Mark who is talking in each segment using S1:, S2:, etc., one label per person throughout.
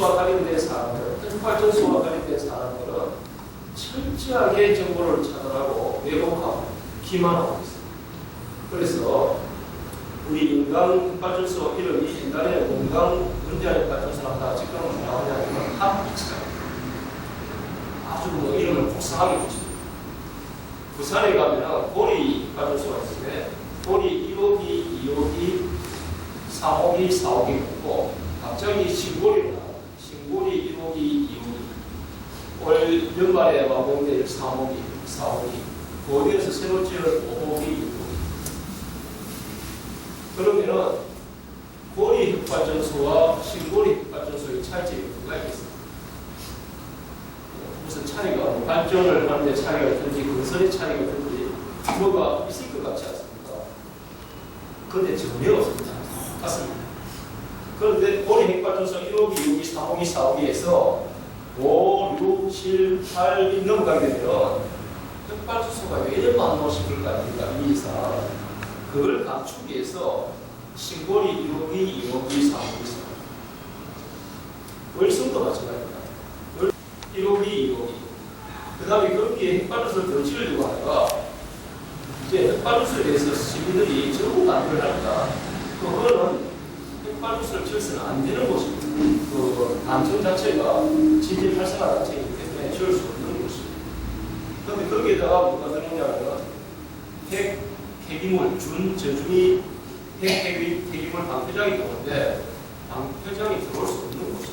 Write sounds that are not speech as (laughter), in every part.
S1: 기술과 관련된 사람들, 흑발전소와 관련된 사람들은 철저하게 정보를 차단하고 왜곡하고 기만하고 있습니다. 그래서 우리 인간 흑발전소 이름이 옛날에 원강 문제의 흑발전소라 하다가 지금은 나오냐면 합치다. 아주 뭐 이름을 복상하게 붙입니다. 부산에 가면 보리 흑발전소가 있는데 보리 1호기, 2호기, 3호기, 4호기 있고 갑자기 신고리가 신고리 1호기, 2호기 올 연말에 완공될 3호기, 4호기 거기에서 새로 지을 5호기, 6호기 그러면은 고리 흑발전소와 신고리 흑발전소의 차이점이 뭐가 있겠습니까? 무슨 차이가 뭐 발전을 하는데 차이가 있든지 건설의 차이가 있든지 뭐가 있을 것 같지 않습니까? 그런데 전혀 없습니다. 똑같습니다. 그런데 고리 흑발전소 1호기, 6호기, 3호기, 4호기에서 5, 6, 7, 8이 넘어가게 되면 흑발전소가 왜 이런 만노시킬 거 아닙니까? 이 이상. 그걸 감추기 위해서 신고리 1호기, 2호기, 3호기, 4호기. 월성도 마찬가지입니다. 1호기, 2호기. 그 다음에 거기에 햇바루스를 더 지으려고 하다가 이제 햇바루스에 대해서 시민들이 전부 반대를 합니다. 그거는 햇바루스를 지어서는 안 되는 곳입니다. 그 단청 자체가 지질 활성화 자체이기 때문에 지을 수 없는 곳입니다. 그런데 거기에다가 뭐가 들어오냐면 핵, 폐기물, 준, 저준이 핵, 핵이, 폐기물 방패장이 들어오는데 방패장이 들어올 수 없는 곳입니다.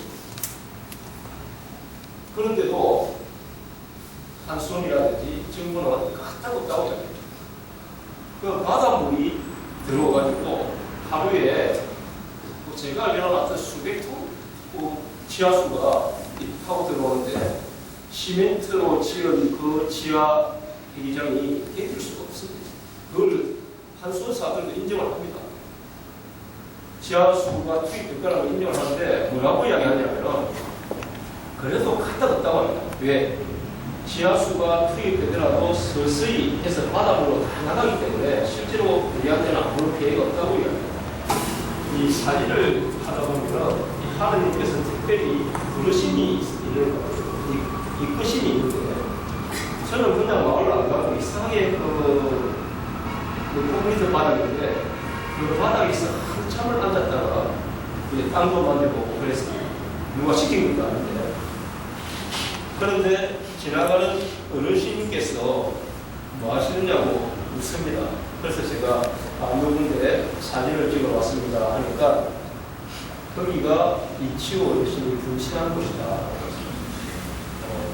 S1: 그런데도 한수원이라든지 정부는 갖다고 없다고 이야기해요. 그 바닷물이 들어와가지고 하루에 뭐 제가 하여튼 수백 톤 그 지하수가 이 타고 들어오는데 시멘트로 지은 그 지하 회기장이 견딜 수가 없습니다. 그걸 한수원사들도 인정을 합니다. 지하수가 투입될 거라고 인정을 하는데 뭐라고 이야기하냐면은 그래도 갖다 뒀다고 합니다. 왜? 지하수가 투입되더라도 서서히 해서 바닥으로 다 나가기 때문에 실제로 우리한테는 아무런 피해가 없다고 이야기합니다. 이 사진을 하다 보면은 이 하느님께서 특별히 부르심이 있는 거예요. 이, 이 끝심이 있는데 저는 그냥 마을을 안 가고 이상하게 그, 그 콘크리트 바닥인데 그 바닥에서 한참을 앉았다가 이제 땅도 만져보고 그랬습니다. 누가 시킨 것도 아닌데 그런데 지나가는 어르신께서 뭐 하시느냐고 묻습니다. 그래서 제가 안 누군데 사진을 찍어 왔습니다 하니까 거기가 이치호 어르신이 분신한 곳이다. 어,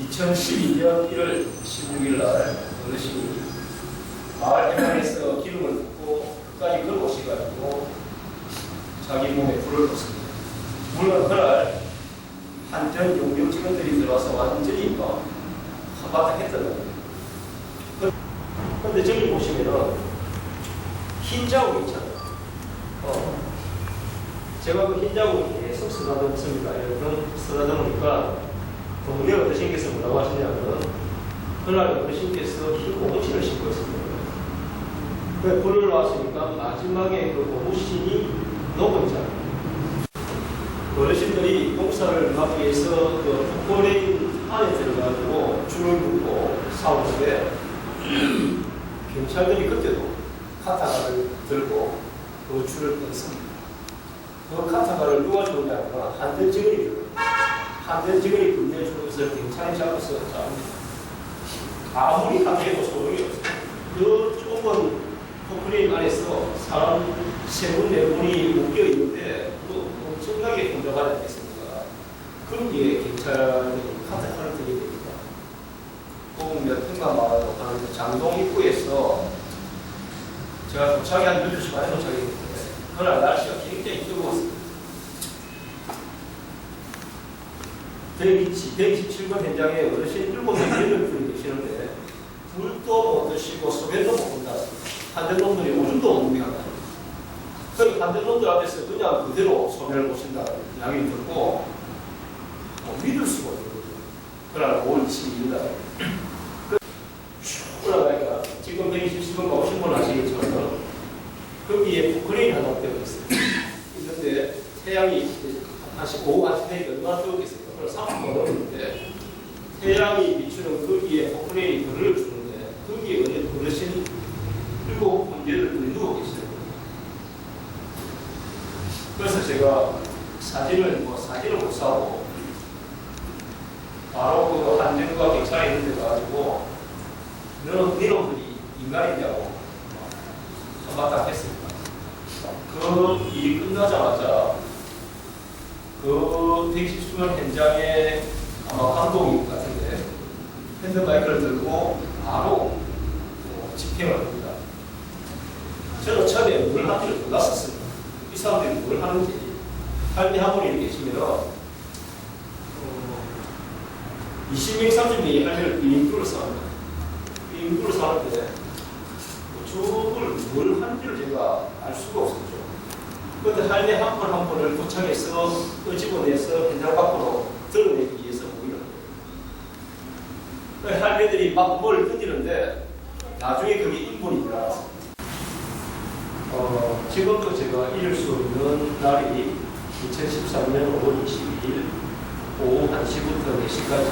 S1: 2012년 1월 16일 날 어르신이 마을 해방에서 기름을 붓고 끝까지 걸어오셔가지고 자기 몸에 불을 뒀습니다. 물론 그날 한전 용병 직원들이 들어와서 완전히 막 한바탕 했더라고요. 그런데 저기 보시면은 흰 자국 있잖아요. 어. 제가 그 흰 자국 계속 쓰다듬습니다. 이런 쓰다듬으니까 동네 어르신께서 뭐라고 하시냐면 그날 어르신께서 흰 고무신을 신고 있습니다. 그 불을 놨으니까 마지막에 그 고무신이 있잖아요. 어르신들이 농사를 하기 위해서 그 포레인 안에 들어가지고 줄을 긋고 싸우는데 (clears throat) 경찰들이 그때도 카타가를 들고 그 줄을 끊습니다. 그 카타가를 누가 한전직원이 줘요. 한전직원이 건네주는 것을 경찰이 잡아서 싸웁니다. 아무리 한개도 소용이 없어요. 그 좁은 포크레인 안에서 사람 세 분, 네 분이 묶여 있는데 그 엄청나게 공격하지 않겠습니까? 그런 게 경찰이 카타카를 들게 됩니다. 꼭몇 분간 말하고 하는데 장동 입구에서 제가 도착이 한 12시 반에 도착했는데 그날 날씨가 굉장히 뜨거웠습니다. 127번 현장에 어르신 7명, 8분이 계시는데 불도 못 드시고 소변도 못 본다. 한전놈들이 오줌도 못 묵니다. 그 한전놈들 앞에서 그냥 그대로 소변을 보신다. 이야기를 듣고 뭐 믿을 수가 거죠. 그러나 5월 22일 날 쭉 올라가니까 지금 127번 오신 분 아시겠지만 거기에 포크레인 하나 되어 있어요. 있는데 태양이 오후 한시 되니까 얼마나 뜨겁겠습니까? 30분 넘었는데 태양이 비추는 거기에 폭풍의 불을 주는데 거기에 어느 어르신 일곱 번째를 누워 계시는 거예요. 그래서 제가 사진을 뭐 사진을 못 사고 바로 그 한전과 경찰에 있는 데 가가지고 너는 니놈들이 인간이냐고 한바탕 했습니다. 그 일이 끝나자마자 그 110수면 현장에 아마 감독인 것 같은데 핸드마이크를 들고 바로 어, 집행을 합니다. 저는 처음에 뭘 하는지를 몰랐었습니다. 이 사람들이 뭘 하는지 할미 학원에 계시면 어, 20명, 30명이 할미를 빙글을 쌓습니다. 빙글을 쌓는데 저걸 뭘 하는지를 제가 알 수가 없었죠. 그런데 할미 한번 한 번을 도착해서 끄집어내서 현장 밖으로 드러내기 위해서 모이는 거예요. 그 할매들이 막 뭘 던지는데 나중에 그게 인본이더라. 어, 지금도 제가 잃을 수 없는 날이 2013년 5월 22일 오후 1시부터 4시까지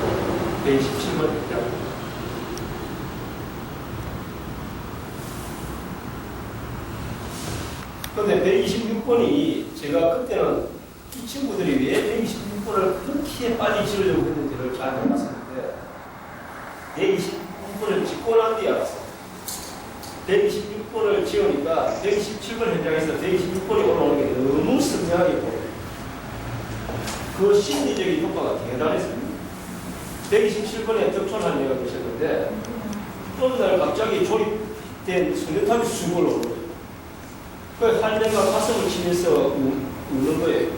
S1: 어, 127번입니다. 그런데 126번이 제가 그때는 이 친구들이 왜 126번을 그렇게 빨리 지으려고 했는지를 잘 몰랐었는데 126번을 짓고 난 뒤에 알았어요. 126번을 지으니까 127번 현장에서 126번이 올라오는 게 너무 선명하게 보여요. 그 심리적인 효과가 대단했습니다. 127번에 덕촌한 얘가 계셨는데 어느 날 갑자기 조립된 소녀탑이 쑥 올라오는 거예요. 그 할매가 가슴을 치면서 우, 우는 거예요.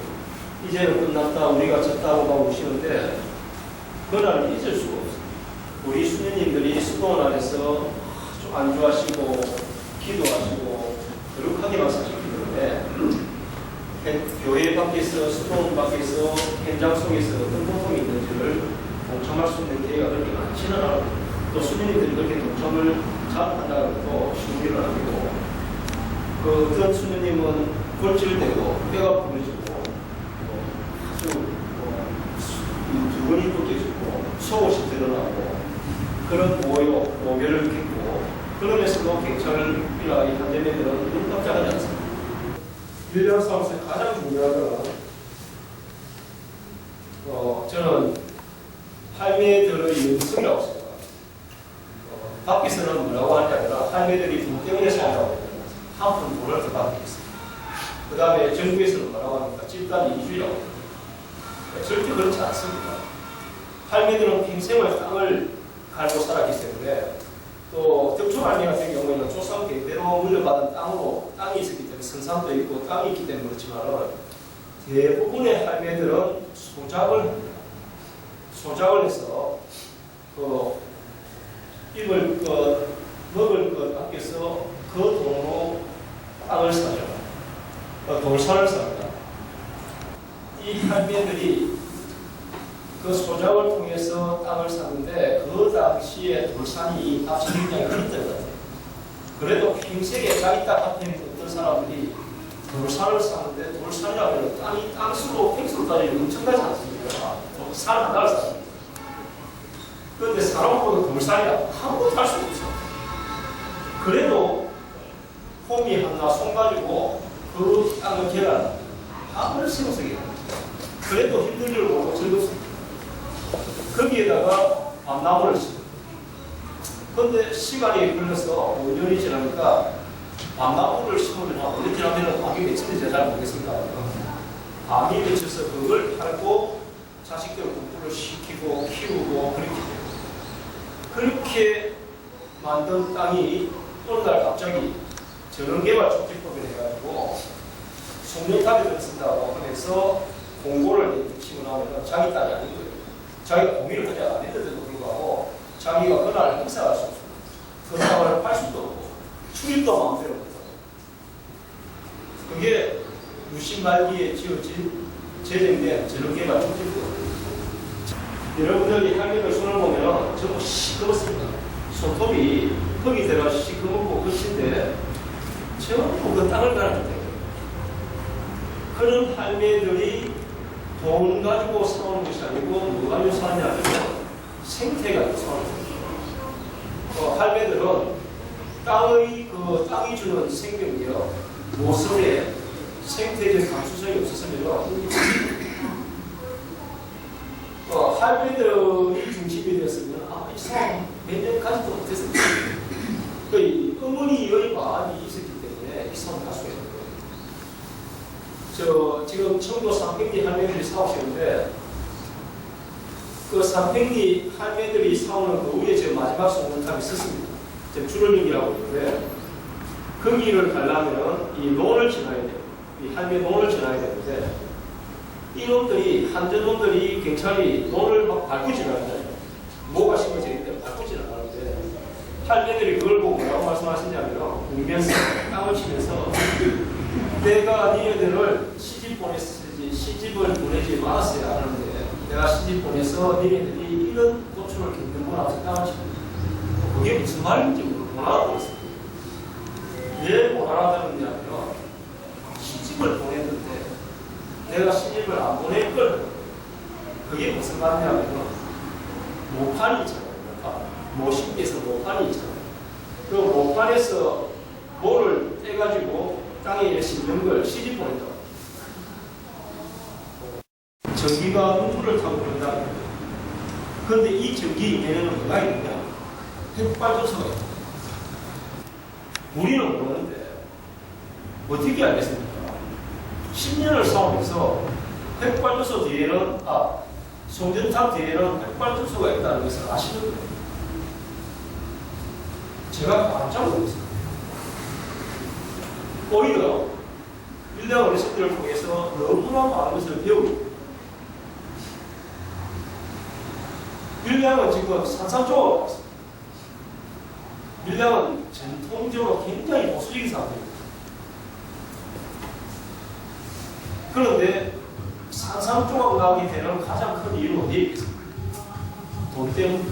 S1: 이제는 끝났다, 우리가 졌다고 막 우시는데 그날을 잊을 수가 없어요. 우리 수녀님들이 수도원 안에서 좀 안주하시고 기도하시고 사시기 때문에 교회 밖에서 수도원 밖에서 현장 속에서 어떤 고통이 있는지를 동참할 수 있는 기회가 그렇게 많지는 않아요. 또 수녀님들이 그렇게 동참을 잘 한다는 것도 쉬운 일은 아니고 그 어떤 수녀님은 골질되고 뼈가 부러지고 뭐 아주 뭐 두근이 꽂혀지고 속옷이 드러나고 그런 모욕, 모멸을 겪고 그러면서도 경찰이나 이 한대면들은 눈 깜짝하지 않습니다. 일련 싸움에서 가장 중요한 건 어, 저는 할매들의 영성이라고 생각합니다. 어, 밖에서는 뭐라고 하는 게 아니라 할매들이 돈 때문에 살라고 돈을 더 받고 있습니다. 그 다음에 정부에서는 뭐라고 합니까? 집단 이주라고 합니다. 절대 그렇지 않습니다. 할매들은 평생을 땅을 갈고 살았기 때문에 또 덕초할매 같은 경우에는 조상 대대로 물려받은 땅으로 땅이 있었기 때문에 선산도 있고 땅이 있기 때문에 그렇지만 대부분의 할매들은 소작을 합니다. 소작을 해서 그 입을 것 먹을 것 아껴서 그 돈으로 땅을 사죠. 어, 돌산을 삽니다. 이 할매들이 그 소작을 통해서 땅을 샀는데 그 당시에 돌산이 값이 굉장히 같아요. 그래도 평생에 자기 땅 앞에 있는 어떤 사람들이 돌산을 사는데 돌산이라면 땅이 땅수로 평수로 따지면 엄청나지 않습니까? 산 하나를 삽니다. 그런데 사람보다 돌산이야 아무것도 할 수 없어. 그래도 홈이 하나 손 가지고 그 땅을 개라 아무리 생각이 그래도 힘든 줄 모르고 즐겁습니다. 거기에다가 밤나무를 심어요. 그런데 시간이 흘러서 5년이 지나니까 밤나무를 심으면 어디 지나면 밤이 며칠인지 잘 모르겠습니다. 밤이 며쳐서 그걸 팔고 자식들 공부를 시키고 키우고 그렇게 돼요. 그렇게 만든 땅이 어느 날 갑자기 전원개발 촉진법을 해가지고 송년탑에 쓴다고 하면서 공고를 치고 나면 자기 땅이 아닌 거예요. 자기가 동의를 하지 않았는데도 불구하고 자기가 그날 행사할 수 없고 그 땅을 팔 수도 없고 출입도 마음대로 못하고 그게 유신 말기에 지어진 제정된 전원개발 촉진법 여러분들이 할매를 손을 보면 전부 시끄럽습니다. 손톱이 턱이 들어가 시끄럽고 끝인데 전부 그 땅을 갈아준다. 그런 할매들이 돈 가지고 사오는 것이 아니고 뭐 가지고 사느냐면 생태 가지고 사오는 거예요. 어, 할매들은 땅의 그 땅이 주는 생명력, 모습에 생태적 감수성이 없었으면 어, 할매들이 중심이 되었으면 아, 이 사람 몇년 가지도 못했습니다. 그 어머니 의 마음이 있었기 때문에 이 사람 갈 수가 있는 거예요. 저 지금 청도 삼평리 할매들이 사오시는데 그 삼평리 할매들이 사오는 그 위에 저 마지막 송문탑이 있었습니다. 저 주름이라고 있는데 거기를 가려면 이 논을 지나야 돼요. 이 할매 논을 지나야 되는데 이 놈들이 한전 놈들이 경찰이 논을 막 밟고 지나가잖아요. 뭐가 심어져 있는데 밟고 지나가는데 할매들이 그걸 보고 뭐라고 말씀하시냐면 울면서 땅을 치면서 내가 니네들을 시집 보냈지 시집을 보내지 말았어야 하는데 내가 시집 보내서 니네들이 이런 고초를 겪는구나 치고 그게 무슨 말인지 못 알아보겠어요. 왜못 알아듣느냐면 시집을 보냈는데 내가 시집을 안 보낼 걸 그게 무슨 말이냐면 모판이 있잖아요. 모판. 모신께서 모판이 있잖아요. 그 모판에서 모를 떼가지고 땅에 심는 걸 시집 보낸다. 전기가 눈물을 타고 그런다. 그런데 이 전기 이내에는 뭐가 있느냐? 핵발전소가 있다. 우리는 모르는데 어떻게 알겠습니까? 10년을 싸우면서 핵발전소 뒤에는 아 송전탑 뒤에는 핵발전소가 있다는 것을 아시는 거예요. 제가 깜짝 놀랐어요. 오히려 일대 어르신들을 통해서 너무나 많은 것을 배우고 밀양은 지금 왔어요. 밀양은 전통적으로 굉장히 보수적인 사람들입니다. 그런데 산산조각 나게 되는 가장 큰 이유는 어디에? 돈 때문에.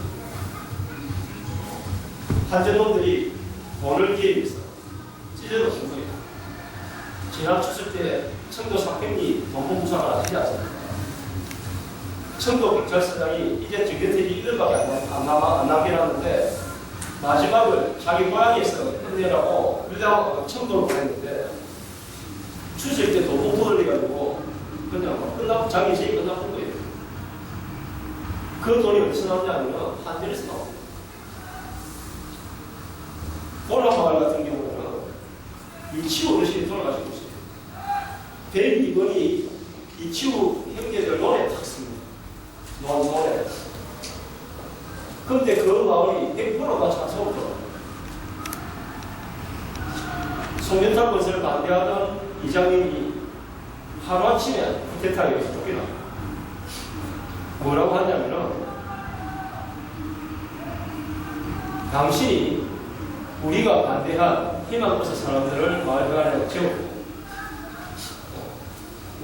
S1: 한전놈들이 돈을 기회해서 찢어놓은 거예요. 추석 때 청도 사평리 하지 않습니까? 청도 경찰서장이 이제 정경택이 1년밖에 안, 남- 안, 남아, 안 남게 놨는데 마지막을 자기 고향에서 끝내라고 밀당 청도로 보냈는데 추석 때 돈봉부 돌려가지고 그냥 막 끝나고 자기 시이 끝나는 거예요. 그 돈이 어디서 나오냐면 한전에서 나옵니다. 보라마을 같은 경우는 이치우 어르신이 돌아가시고 있어요. 102번이 이치우 형제들 논에 탔습니다. 논, 논에. 근데 그 마을이 100%가 찬성으로 송년탑 건설을 반대하던 이장님이 하루아침에 쿠데타에 쫓겨나. 뭐라고 하냐면은 당신이 우리가 반대한 희망버섯 사람들을 마을간에 채우고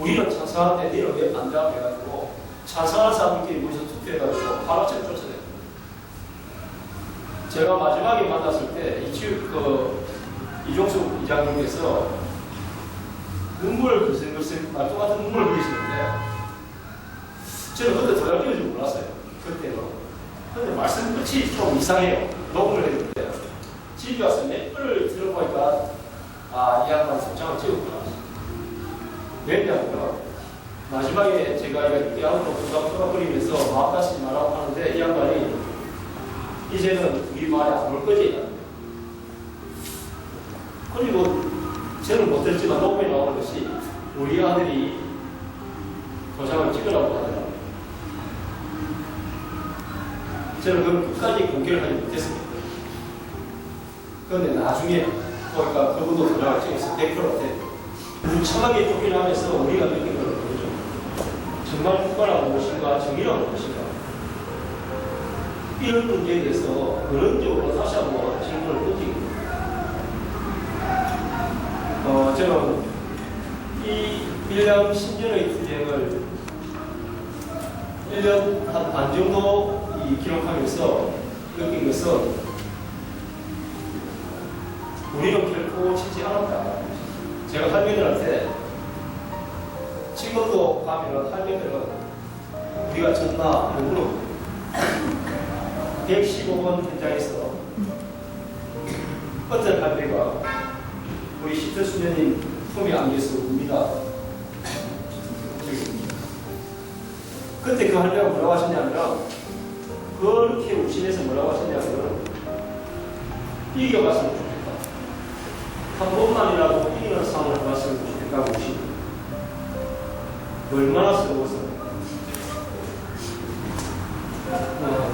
S1: 우리는 찬성하는데 너는 왜 반대하고 해가지고 찬성한 사람들끼리 모여서 투표해가지고 바로 책 쫓아내요. 제가 마지막에 만났을 때 이치우 그 이종숙 이장님께서 눈물을 글썽글썽 말도 같은 눈물을 흘리시는데 저는 그때 띄울 줄 몰랐어요. 그때는. 근데 말씀 끝이 좀 이상해요. 녹음을 했는데 집에 와서 몇 번을 들어보니까 아, 이 양반 속장을 찍었구나. 왜냐하면 마지막에 제가 이 양반을 부담 풀어버리면서 마음 다시지 말라고 하는데 이 양반이 이제는 우리 말에 안올 거지. 그리고 저는 못 들지만 녹음에 나오는 것이 우리 아들이 도장을 찍으라고 하더라고요. 저는 그 끝까지 공개를 하지 못했습니다. 그런데 나중에 보니까 그분도 도장을 찍어서 100%한테 무참하게 쫓겨나면서 우리가 느낀 걸 보여줘. 정말 국가란 무엇인가, 정의란 무엇인가. 이런 문제에 대해서 근원적으로 다시 한번 질문을 던지고 어, 저는 이 1년 10년의 투쟁을 1년 한 반 정도 이 기록하면서 느낀 것은 우리는 결코 치지 않았다. 제가 할머니들한테 지금도 가면은 할매들은 우리가 하는 물어보고 115번 현장에서 어떤 할매가 우리 시트 수녀님 품에 안겨서 웁니다. 그때 그 할매가 뭐라고 하셨냐면 그렇게 우신해서 뭐라고 하셨냐면 이겨봤으면. 한 번만이라도 이기는 상을 해봤으면 좋겠다고 우신 얼마나 서러웠어요. 어,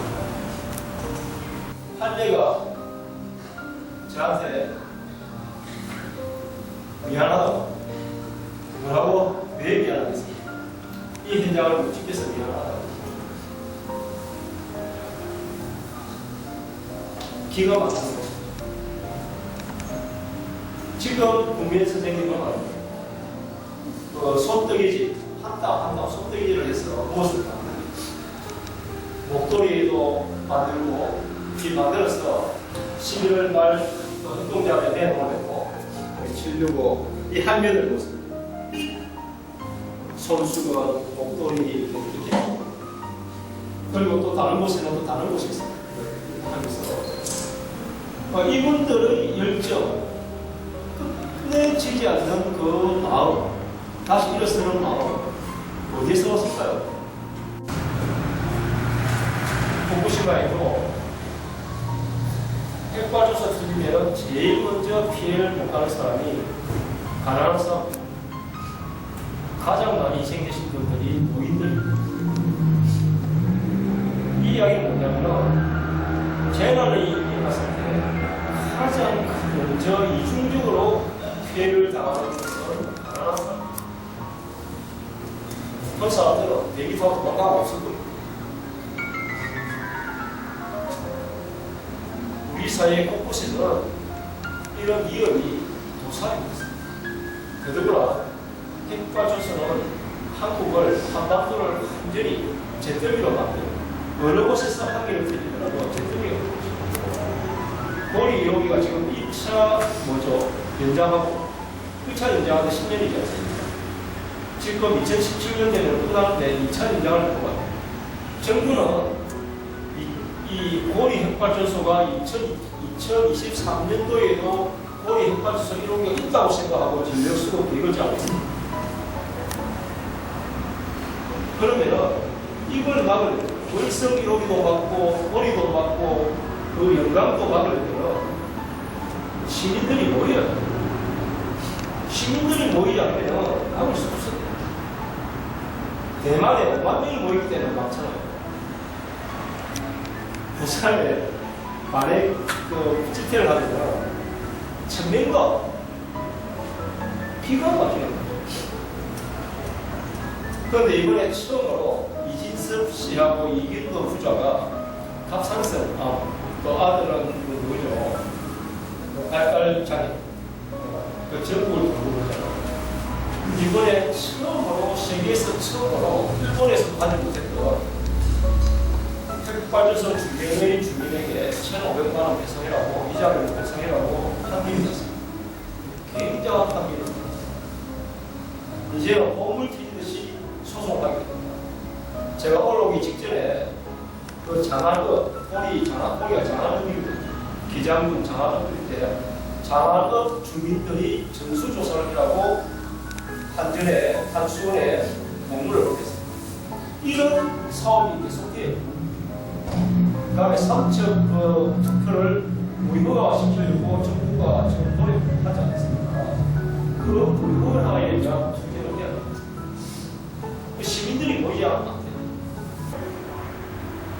S1: 할매가 저한테 미안하다고 뭐라고 왜 미안하겠습니까? 이 현장을 못 지켜서 미안하다고 기가 거죠. 지금 국민 선생님은 어, 손뜨개질 한땀 한땀 손뜨개질을 해서 무엇을 만드는 목도리도 만들고 이 만들어서 11월 말 운동장에 내놓으려고 치려고 이 한 면을 보세요. 손수건, 목도리 이렇게 그리고 또 다른 곳에는 또 다른 곳이 있어요. 하면서 어, 이분들의 열정 끝내지지 않는 그 마음 다시 일어서는 마음 어디서 왔을까요? 후쿠시마에도 핵발전소 터지면 제일 먼저 피해를 못하는 사람이 가난한 사람 가장 많이 희생되신 분들이 노인들입니다. 이 이야기는 뭐냐면 재난이 일어났을 때 가장 먼저 이중적으로 피해를 당하는 것은 가난한 사람 그 사람들은 대기 타고 도망가고 없을 거예요. 우리 사회 곳곳에는 이런 위험이 도사리고 있습니다. 더더구나 핵발전소는 한국을 한반도를 완전히 잿더미로 만들고 어느 곳에서 한계를 틀리면 뭐 되는 것이고 우리 여기가 지금 2차 뭐죠 연장하고 1차 연장하는데 10년이지 않습니까? 지금 2017년 되면 끝나는데 2차 연장을 할 거예요. 정부는 이, 이 고리 핵발전소가 2000, 2023년도에도 고리 핵발전소 이런 게 있다고 생각하고 진력 수도 이거지 않습니까? 그러면 이걸 막을 월성 1호기도 막고 고리도 막고 그 영광도 막으려면 시민들이 모여야 돼. 시민들이 모이지 않으면 막을 수 없어요. 대만에 5만 명이 모이기 때문에 많잖아요. 부산에 만약 그 집회를 하면 천명가 기가 막히는 거죠. 그런데 이번에 처음으로 이진섭 씨하고 이길도 후자가 갑상선, 아, 또 아들은 그 누구죠? 그 알깔장애, 그 전국을 돌고 그러잖아요. 이번에 처음으로 세계에서 처음으로 일본에서 받지 못했던 핵발전소 주변의 주민에게 1,500만 원 배상이라고 이자를 배상이라고 판결이 났습니다. 굉장한 판결입니다. 이제는 보물 튀듯이 소송하겠습니다. 제가 올라오기 직전에 그 장안업, 꼬리 장안, 꼬리가 장안업입니다. 기장군 장안업일 때 장안업 주민들이 전수조사를 하고 한전에, 한수원에 공문을 보냈습니다. 이런 사업이 계속돼요. 그 다음에 삼척 그 투표를 무효화 시키려고 정부가 지금 노력하지 않습니까? 그 무효화에 대한 투쟁을 해야 됩니다. 그 시민들이 안 돼요.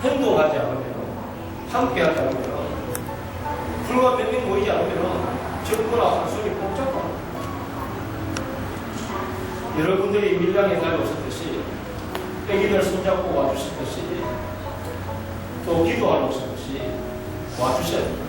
S1: 행동하지 않으면, 함께하지 않으면, 불과 몇명 정부나 한수이 복잡합니다. 여러분들이 밀양에 다녀오셨듯이 애기들 손잡고 와주셨듯이 또 기도하러 오셨듯이 와주셔야 됩니다.